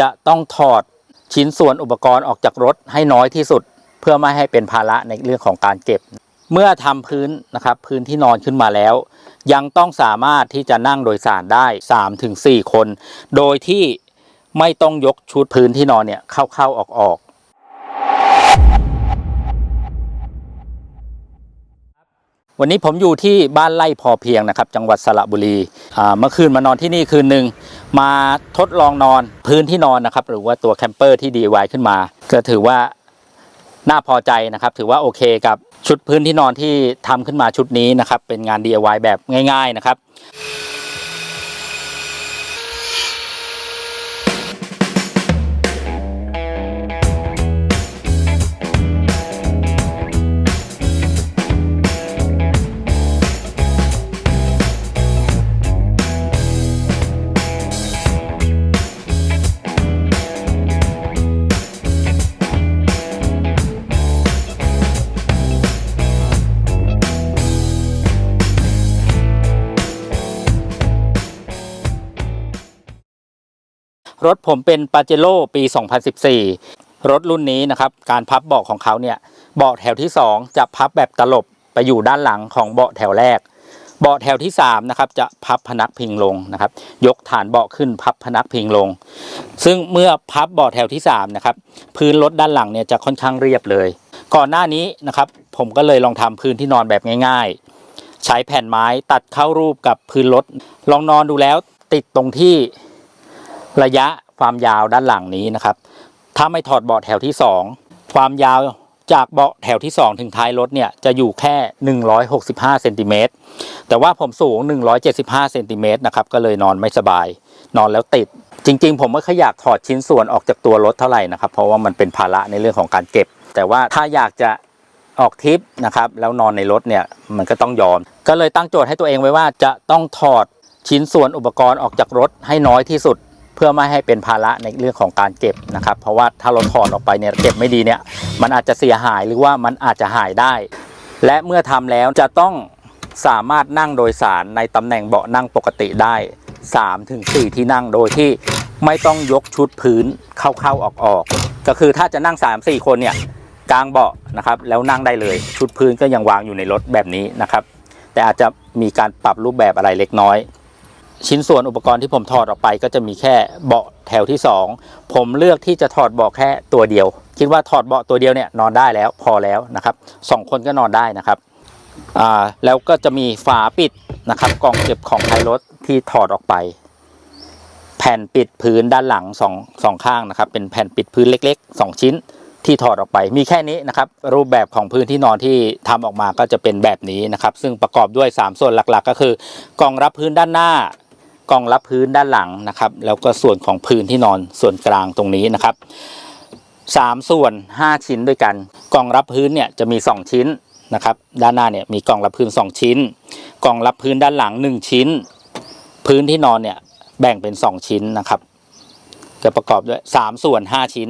จะต้องถอดชิ้นส่วนอุปกรณ์ออกจากรถให้น้อยที่สุด เพื่อไม่ให้เป็นภาระในเรื่องของการเก็บ เมื่อทำพื้นนะครับพื้นที่นอนขึ้นมาแล้ว ยังต้องสามารถที่จะนั่งโดยสารได้ 3-4 คน โดยที่ไม่ต้องยกชุดพื้นที่นอนเนี่ยเข้าๆออก วันนี้ผมอยู่ที่บ้านไร่พอเพียงนะครับ จังหวัดสระบุรีเมื่อคืนมานอนที่นี่คืนหนึ่งมาทดลองนอนพื้นที่นอนนะครับ หรือว่าตัวแคมเปอร์ที่ DIY ขึ้นมา ก็ถือว่าน่าพอใจนะครับ ถือว่าโอเคกับชุดพื้นที่นอนที่ทำขึ้นมาชุดนี้นะครับ เป็นงาน DIY แบบง่าย ๆนะครับ รถผมเป็นปาเจโร่ปี 2014 รถรุ่นนี้นะครับ การพับเบาะของเขาเนี่ยเบาะแถวที่ 2 จะพับแบบตลบไปอยู่ด้านหลังของเบาะแถวแรก เบาะแถวที่3นะครับจะพับพนักพิงลงนะครับ ยกฐานเบาะขึ้นพับพนักพิงลง ซึ่งเมื่อพับเบาะแถวที่3นะครับพื้นรถด้านหลังเนี่ยจะค่อนข้างเรียบเลย ก่อนหน้านี้นะครับผมก็เลยลองทำพื้นที่นอนแบบง่ายๆ ใช้แผ่นไม้ตัดเข้ารูปกับพื้นรถ ลองนอนดูแล้วติดตรงที่ ระยะความยาวด้านหลังนี้นะครับ ถ้าไม่ถอดเบาะแถวที่ 2 ความยาวจากเบาะแถวที่ 2 ถึงท้ายรถเนี่ยจะอยู่แค่ 165เซนติเมตรแต่ว่าผมสูง 175เซนติเมตรนะครับก็เลยนอนไม่สบาย นอนแล้วติด จริง ๆ ผมไม่ค่อยอยากถอดชิ้นส่วนออกจากตัวรถเท่าไหร่นะครับ เพราะว่ามันเป็นภาระในเรื่องของการเก็บ แต่ว่าถ้าอยากจะออกทริปนะครับแล้วนอนในรถเนี่ยมันก็ต้องยอม ก็เลยตั้งโจทย์ให้ตัวเองไว้ว่าจะต้องถอดชิ้นส่วนอุปกรณ์ออกจากรถให้น้อยที่สุด เพื่อไม่ให้เป็นภาระในเรื่องของการเก็บนะครับ เพราะว่าถ้าเราถอดออกไปเนี่ยเก็บไม่ดีเนี่ยมันอาจจะเสียหายหรือว่ามันอาจจะหายได้ และเมื่อทำแล้วจะต้องสามารถนั่งโดยสารในตำแหน่งเบาะนั่งปกติได้3ถึง4ที่นั่งโดยที่ไม่ต้องยกชุดพื้นเข้าๆออกๆก็คือถ้าจะนั่ง 3-4 คนเนี่ยกลางเบาะนะครับแล้วนั่งได้เลย ชุดพื้นก็ยังวางอยู่ในรถแบบนี้นะครับ แต่อาจจะมีการปรับรูปแบบอะไรเล็กน้อย ชิ้นส่วนอุปกรณ์ที่ผมถอดออกไปก็จะมีแค่เบาะแถวที่ 2 ผมเลือกที่จะถอดเบาะแค่ตัวเดียว คิดว่าถอดเบาะตัวเดียวเนี่ยนอนได้แล้วพอแล้วนะครับสองคนก็นอนได้นะครับแล้วก็จะมีฝาปิดนะครับกล่องเก็บของท้ายรถที่ถอดออกไป แผ่นปิดพื้นด้านหลังสองสองข้างนะครับ เป็นแผ่นปิดพื้นเล็กๆ 2 ชิ้นที่ถอดออกไปมีแค่นี้นะครับ รูปแบบของพื้นที่นอนที่ทำออกมาก็จะเป็นแบบนี้นะครับ ซึ่งประกอบด้วย 3 ส่วนหลักๆ ก็คือกล่องรับพื้นด้านหน้า กล่องรับพื้นด้านหลังนะครับ แล้วก็ส่วนของพื้นที่นอนส่วนกลางตรงนี้นะครับสามส่วน5ชิ้นด้วยกัน กล่องรับพื้นเนี่ยจะมี2ชิ้นนะครับ ด้านหน้าเนี่ยมีกล่องรับพื้น2ชิ้น กล่องรับพื้นด้านหลัง1ชิ้น พื้นที่นอนเนี่ยแบ่งเป็น2ชิ้นนะครับ จะประกอบด้วย3ส่วน5ชิ้น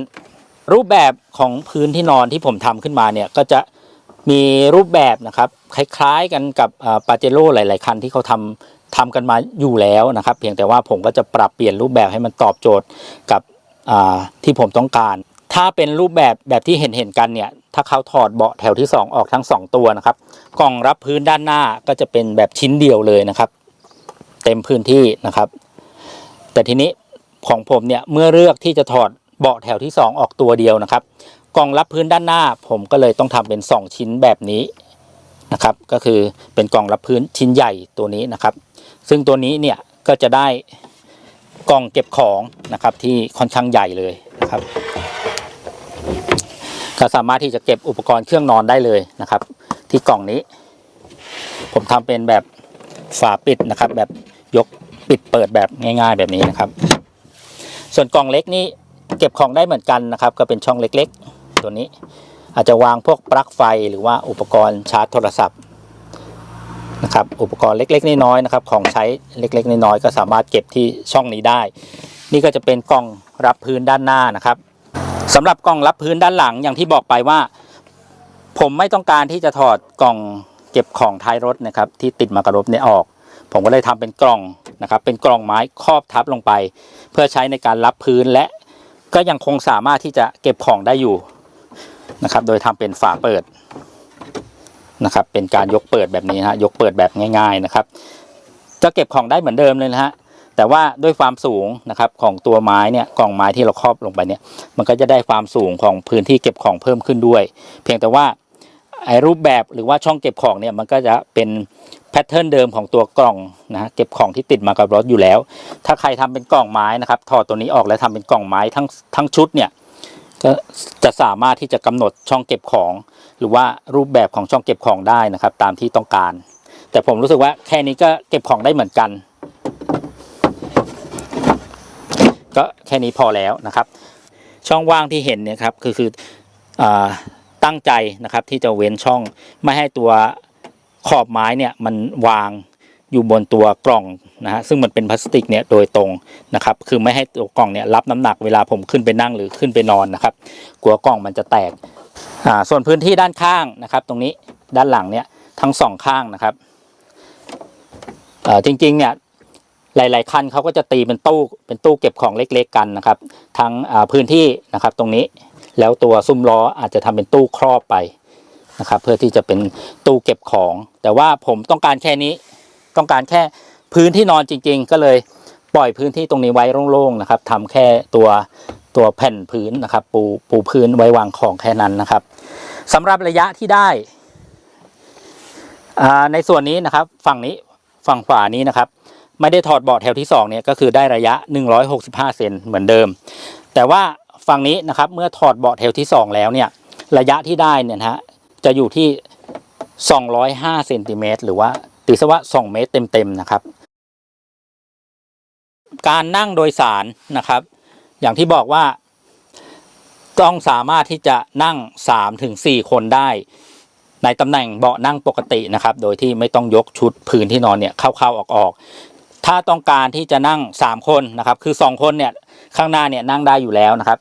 รูปแบบของพื้นที่นอนที่ผมทำขึ้นมาเนี่ยก็จะมีรูปแบบนะครับ คล้ายๆกันกับปาเจโร่หลาย ๆ คันที่เขาทำ ทำกันมาอยู่แล้วนะครับ เพียงแต่ว่าผมก็จะปรับเปลี่ยนรูปแบบให้มันตอบโจทย์กับที่ผมต้องการ ถ้าเป็นรูปแบบแบบที่เห็นเห็นกันเนี่ยถ้าเขาถอดเบาะแถวที่ 2 ออกทั้ง 2 ตัวนะครับกล่องรับพื้นด้านหน้าก็จะเป็นแบบชิ้นเดียวเลยนะครับ เต็มพื้นที่นะครับ แต่ทีนี้ของผมเนี่ยเมื่อเลือกที่จะถอดเบาะแถวที่ 2 ออกตัวเดียวนะครับกล่องรับพื้นด้านหน้า ผมก็เลยต้องทำเป็น 2 ชิ้นแบบนี้นะครับ ก็คือเป็นกล่องรับพื้นชิ้นใหญ่ตัวนี้นะครับ ซึ่งตัวนี้เนี่ยก็จะได้กล่องเก็บของนะครับที่ค่อนข้างใหญ่เลยนะครับก็สามารถที่จะเก็บอุปกรณ์เครื่องนอนได้เลยนะครับ ที่กล่องนี้ ผมทำเป็นแบบฝาปิดนะครับ แบบยกปิดเปิดแบบง่าย ๆ แบบนี้นะครับ ส่วนกล่องเล็กนี่เก็บของได้เหมือนกันนะครับ ก็เป็นช่องเล็กๆ ตัวนี้ อาจจะวางพวกปลั๊กไฟหรือว่าอุปกรณ์ชาร์จโทรศัพท์ นะครับ อุปกรณ์เล็กๆน้อยๆนะครับ ของใช้เล็กๆน้อยๆก็สามารถเก็บที่ช่องนี้ได้ นี่ก็จะเป็นกล่องรับพื้นด้านหน้านะครับสำหรับกล่องรับพื้นด้านหลังอย่างที่บอกไปว่า ผมไม่ต้องการที่จะถอดกล่องเก็บของท้ายรถนะครับที่ติดมากับรถเนี่ยออก ผมก็เลยทำเป็นกล่องนะครับ เป็นกล่องไม้ครอบทับลงไป เพื่อใช้ในการรับพื้นและก็ยังคงสามารถที่จะเก็บของได้อยู่นะครับ โดยทำเป็นฝาเปิด นะครับ เป็นการยกเปิดแบบนี้นะฮะยกเปิดแบบง่าย ๆนะครับ จะเก็บของได้เหมือนเดิมเลยนะฮะแต่ว่าด้วยความสูงนะครับของตัวไม้เนี่ยกล่องไม้ที่เราครอบลงไปเนี่ย มันก็จะได้ความสูงของพื้นที่เก็บของเพิ่มขึ้นด้วย เพียงแต่ว่าไอ้รูปแบบหรือว่าช่องเก็บของเนี่ยมันก็จะเป็นแพทเทิร์นเดิมของตัวกล่องนะฮะเก็บของที่ติดมากับรถอยู่แล้ว ถ้าใครทำเป็นกล่องไม้นะครับถอดตัวนี้ออกแล้วทำเป็นกล่องไม้ทั้งทั้งชุดเนี่ย ก็จะสามารถที่จะกำหนดช่องเก็บของ หรือว่ารูปแบบของช่องเก็บของได้นะครับ ตามที่ต้องการ แต่ผมรู้สึกว่าแค่นี้ก็เก็บของได้เหมือนกัน ก็แค่นี้พอแล้วนะครับ ช่องว่างที่เห็นเนี่ยครับคือคืออตั้งใจนะครับที่จะเว้นช่องไม่ให้ตัวขอบไม้เนี่ยมันวาง อยู่บนตัวกล่องนะฮะซึ่งมันเป็นพลาสติกเนี่ยโดยตรงนะครับคือไม่ให้ตัวกล่องเนี่ยรับน้ำหนักเวลาผมขึ้นไปนั่งหรือขึ้นไปนอนนะครับกลัวกล่องมันจะแตกอ่าส่วนพื้นที่ด้านข้างนะครับ ตรงนี้ด้านหลังเนี่ยทั้งสองข้างนะครับอ่าจริงๆเนี่ยหลาย ๆ คันเขาก็จะตีเป็นตู้เป็นตู้เก็บของเล็ก ๆ กันนะครับ ทั้งอ่าพื้นที่นะครับตรงนี้แล้วตัวซุ้มล้ออาจจะทำเป็นตู้ครอบไปนะครับ เพื่อที่จะเป็นตู้เก็บของ แต่ว่าผมต้องการแค่นี้ ต้องการแค่พื้นที่นอนจริง ๆ ก็เลยปล่อยพื้นที่ตรงนี้ไว้โล่งๆนะครับทำแค่ตัวตัวแผ่นพื้นนะครับ ปูปูพื้นไว้วางของแค่นั้นนะครับสำหรับระยะที่ได้อ่าในส่วนนี้นะครับฝั่งนี้ฝั่งขวานี้นะครับไม่ได้ถอดเบาะแถวที่2เนี่ยก็คือได้ระยะ 165 เซนเหมือนเดิม แต่ว่าฝั่งนี้นะครับเมื่อถอดเบาะแถวที่ 2 แล้วเนี่ยระยะที่ได้เนี่ยฮะจะอยู่ที่ 205เซนติเมตรหรือว่า ตีซะว่า 2 เมตรเต็มๆนะครับ การนั่งโดยสารนะครับ อย่างที่บอกว่า ต้องสามารถที่จะนั่ง 3-4 คนได้ ในตำแหน่งเบาะนั่งปกตินะครับ โดยที่ไม่ต้องยกชุดพื้นที่นอนเนี่ยเข้าๆออกๆถ้าต้องการที่จะนั่ง 3 คนนะครับ คือ 2 คนเนี่ยข้างหน้าเนี่ยนั่งได้อยู่แล้วนะครับ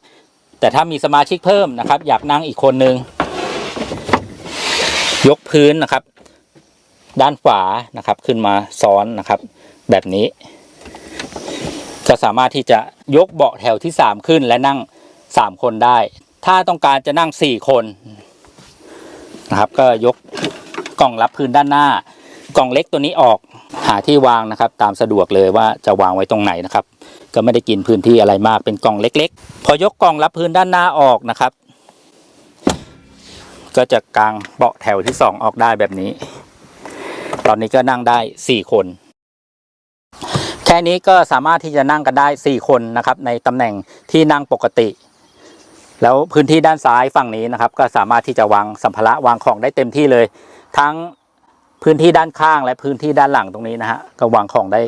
แต่ถ้ามีสมาชิกเพิ่มนะครับ อยากนั่งอีกคนนึงยกพื้นนะครับ ด้านขวานะครับขึ้นมาซ้อนนะครับ แบบนี้ ก็สามารถที่จะยกเบาะแถวที่ 3 ขึ้นและนั่ง 3 คนได้ ถ้าต้องการจะนั่ง 4 คนนะครับ ก็ยกกล่องรับพื้นด้านหน้า กล่องเล็กตัวนี้ออกหาที่วางนะครับ ตามสะดวกเลยว่าจะวางไว้ตรงไหนนะครับ ก็ไม่ได้กินพื้นที่อะไรมากเป็นกล่องเล็ก ๆ พอยกกล่องรับพื้นด้านหน้าออกนะครับ ก็จะกางเบาะแถวที่ 2 ออกได้แบบนี้ ตอนนี้ก็นั่งได้4คน แค่นี้ก็สามารถที่จะนั่งกันได้4คนนะครับ ในตำแหน่งที่นั่งปกติ แล้วพื้นที่ด้านซ้ายฝั่งนี้นะครับ ก็สามารถที่จะวางสัมภาระวางของได้เต็มที่เลย ทั้งพื้นที่ด้านข้างและพื้นที่ด้านหลังตรงนี้นะฮะก็วางของได้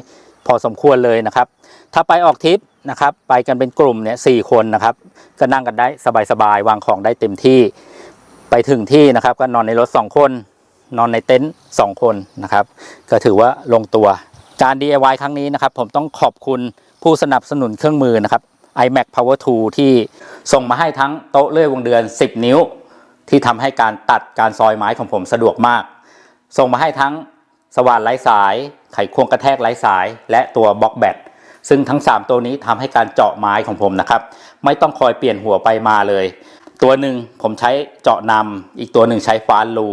พอสมควรเลยนะครับ ถ้าไปออกทริปนะครับ ไปกันเป็นกลุ่มเนี่ยสี่คนนะครับ ก็นั่งกันได้สบายๆวางของได้เต็มที่ ไปถึงที่นะครับ ก็นอนในรถสองคน นอนในเต็นท์สองคนนะครับ ก็ถือว่าลงตัว การ DIY ครั้งนี้นะครับ ผมต้องขอบคุณผู้สนับสนุนเครื่องมือนะครับ iMac Power 2 ที่ส่งมาให้ทั้งโต๊ะเลื่อยวงเดือน 10 นิ้ว ที่ทำให้การตัดการซอยไม้ของผมสะดวกมาก ส่งมาให้ทั้งสว่านไร้สาย ไขควงกระแทกไร้สาย และตัวบล็อกแบตซึ่งทั้ง 3 ตัวนี้ทำให้การเจาะไม้ของผมนะครับ ไม่ต้องคอยเปลี่ยนหัวไปมาเลย ตัวหนึ่งผมใช้เจาะนำอีกตัวหนึ่งใช้ฟานรู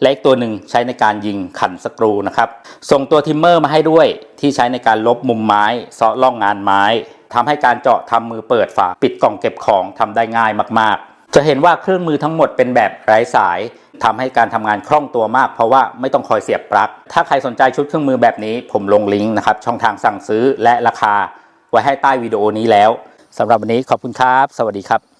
และอีกตัวหนึ่งใช้ในการยิงขันสกรูนะครับ ส่งตัวทิมเมอร์มาให้ด้วยที่ใช้ในการลบมุมไม้เซาะล่องงานไม้ทำให้การเจาะทำมือเปิดฝาปิดกล่องเก็บของทำได้ง่ายมากๆ จะเห็นว่าเครื่องมือทั้งหมดเป็นแบบไร้สายทำให้การทำงานคล่องตัวมาก เพราะว่าไม่ต้องคอยเสียบปลั๊ก ถ้าใครสนใจชุดเครื่องมือแบบนี้ ผมลงลิงก์นะครับช่องทางสั่งซื้อและราคา ไว้ให้ใต้วิดีโอนี้แล้วสำหรับวันนี้ขอบคุณครับ สวัสดีครับ